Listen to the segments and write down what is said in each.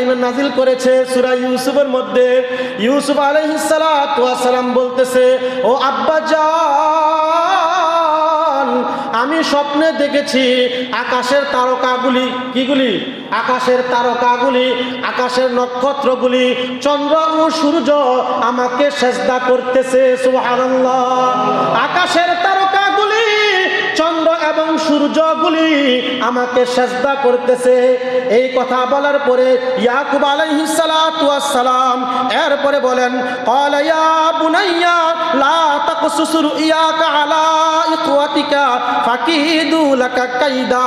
কারিমে নাজিল করেছে সূরা ইউসুফের মধ্যে। ইউসুফ আলাইহিস সালাম বলতেছে, ও আব্বা জান, আমি স্বপ্নে দেখেছি আকাশের তারকাগুলি কিগুলি? আকাশের তারকাগুলি, আকাশের নক্ষত্রগুলি, চন্দ্র ও সূর্য আমাকে সেজদা করতেছে, সুবহানাল্লাহ। আকাশের চন্দ্র এবং সূর্যগুলি আমাকে সেজদা করতেছে। এই কথা বলার পরে ইয়াকুব আলাইহিস সালাতু ওয়াস সালাম এরপরে বলেন, ক্বালা ইয়া বুনাইয়া, লা তাকসুসুর রুইয়াকা আলা ইকুয়াতিকা ফাকিদু লাকা কাইদা।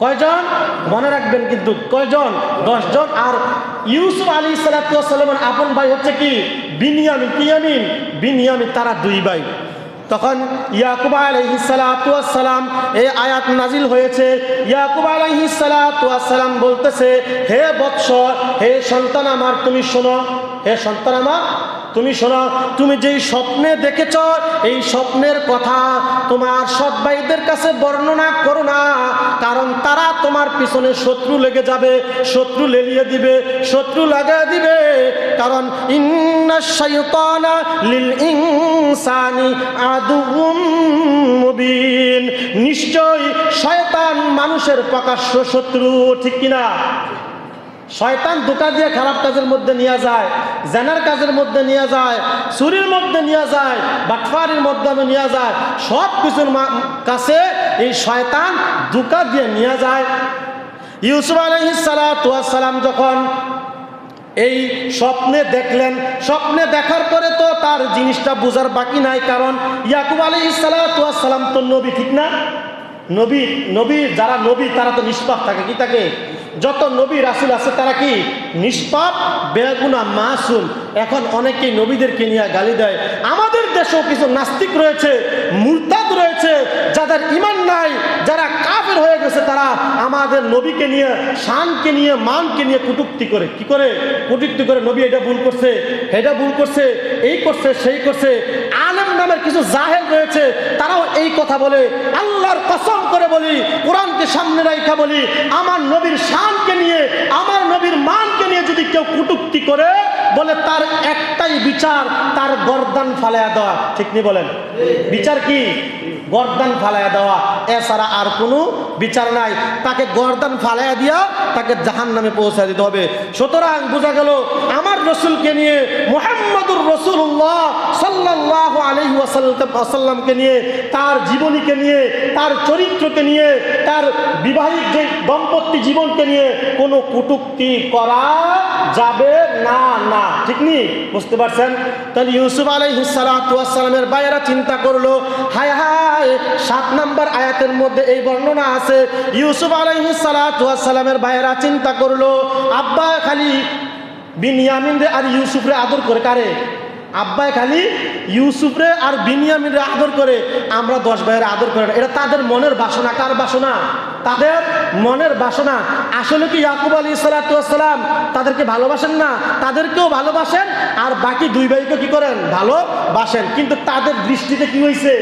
কয়জন? মনে রাখবেন কিন্তু কয়জন? দশজন? আর ইউসুফ আলী সালাতামের আপন ভাই হচ্ছে কি? বিনিয়ামিন। কিয়ামিন বিনিয়ামিন, তারা দুই ভাই। তখন ইয়াকুব আলাইহিসালাম এই আয়াত নাজিল হয়েছে। ইয়াকুব আলাইহিসালাম বলতেছে, হে বৎস, হে সন্তান আমার, তুমি শোনো। হে সন্তান আমার তুমি শোনো, তুমি যেই স্বপ্নে দেখেছ, এই স্বপ্নের কথা তোমার সৎ ভাইদের কাছে বর্ণনা করো না, কারণ তারা তোমার পিছনে শত্রু লেগে যাবে, শত্রু লেলিয়ে দিবে, শত্রু লাগা দিবে। কারণ শাইতানা লিল ইনসানি আদুউম মুবিন। নিশ্চয় শয়তান মানুষের প্রকাশ্য শত্রু, ঠিক কিনা? শয়তান দোকা দিয়ে খারাপ কাজের মধ্যে নিয়ে যায় জেনার কাজের মধ্যে নিয়ে যায়, চুরির মধ্যে নিয়ে যায়, বাটফারির মাধ্যমে নিয়ে যায়, সব কিছুর কাছে এই শয়তান দোকা দিয়ে নিয়ে যায়। ইউসুফ আলহিসালাম যখন এই স্বপ্নে দেখলেন, স্বপ্নে দেখার পরে তো তার জিনিসটা বোঝার বাকি নাই, কারণ ইয়াকুব আলী সালাম তো নবী, ঠিক না? নবী নবী, যারা নবী, তারা তো নিষ্পাপ থাকে, কি থাকে? যত নবী রাসুল আছে, তারা কি নিষ্পাপ? বেগুনা মাসুম। এখন অনেকেই নবীদেরকে নিয়ে গালি দেয়। আমাদের দেশেও কিছু নাস্তিক রয়েছে, মুরতাদ রয়েছে, যাদের ইমান নাই, যারা কাফের হয়ে গেছে, তারা আমাদের নবীকে নিয়ে, শানকে নিয়ে, মানকে নিয়ে কুটুক্তি করে। কি করে? কুটুক্তি করে নবী এটা ভুল করছে, এটা ভুল করছে, এই করছে, সেই করছে। কিছু জাহেল রয়েছে, তারাও এই কথা বলে, আল্লাহর কসম করে বলি, কোরআনকে সামনে রাখা বলি, আমার নবীর শানকে নিয়ে, আমার নবীর মানকে নিয়ে যদি কেউ কুটুক্তি করে, বলে তার একটাই বিচার তার গর্দান ফালায়া দেওয়া। ঠিক নেই বলেন? বিচার কি? গর্দান ফালায়া দেওয়া। এছাড়া আর কোনো বিচার নাই। তাকে গর্দান ফালায়া দিয়া তাকে জাহান নামে পৌঁছা দিতে হবে। সুতরাং বোঝা গেল, আমার রসুলকে নিয়ে, মোহাম্মদুর রসুল্লাহ সাল্লাহ আলহি আসাল্লামকে নিয়ে, তার জীবনীকে নিয়ে, তার চরিত্রকে নিয়ে, তার বিবাহিক যে দম্পতি জীবনকে নিয়ে কোনো কুটুক্তি করা যাবে না না। ঠিক নি? বুঝতে পারছেন? তাহলে ইউসুফ আলাইহিসালামের বাইরা চিন্তা করল, হায় হায়, সাত নাম্বার আয়াতের মধ্যে এই বর্ণনা আছে। ইউসুফ আলাইহিসালামের বাইরা চিন্তা করল, আব্বা খালি বিনিয়ামিন রে আর ইউসুফ রে আদর করে কারে? আব্বাই খালি ইউসুফরে আর বিনিয়ামিনরে আদর করে। আমরা দশ ভাইয়ের আদর করে এটা তাদের মনের বাসনা, কার বাসনা? তাদের মনের বাসনা। আসলে কি ইয়াকুব আলী সালাতাম তাদেরকে ভালোবাসেন না? তাদেরকেও ভালোবাসেন, আর বাকি দুই ভাইকে কি করেন? ভালোবাসেন। কিন্তু তাদের দৃষ্টিতে কি হয়েছে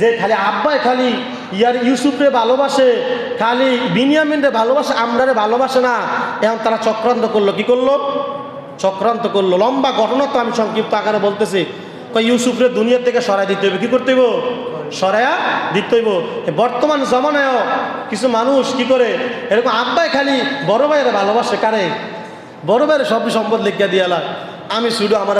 যে খালি আব্বাই খালি ইয়ার ইউসুফরে ভালোবাসে, খালি বিনিয়ামিনরে ভালোবাসে, আমরারে ভালোবাসে না। এখন তারা চক্রান্ত করল, কি করল? চক্রান্ত করল। লম্বা ঘটনা তো আমি সংক্ষিপ্ত আকারে বলতেছি। ইউসুফরে দুনিয়া থেকে সরাই দিতে হবে, কি করতে হইব? সরাইয়া দিতে হইব। এ বর্তমান জমানায়ও কিছু মানুষ কি করে, এরকম আব্বাই খালি বড় ভাইয়ের ভালোবাসে কারে? বড় ভাইয়ের সব সম্পদ লিখিয়া দিয়ালা আমি শুধু আমার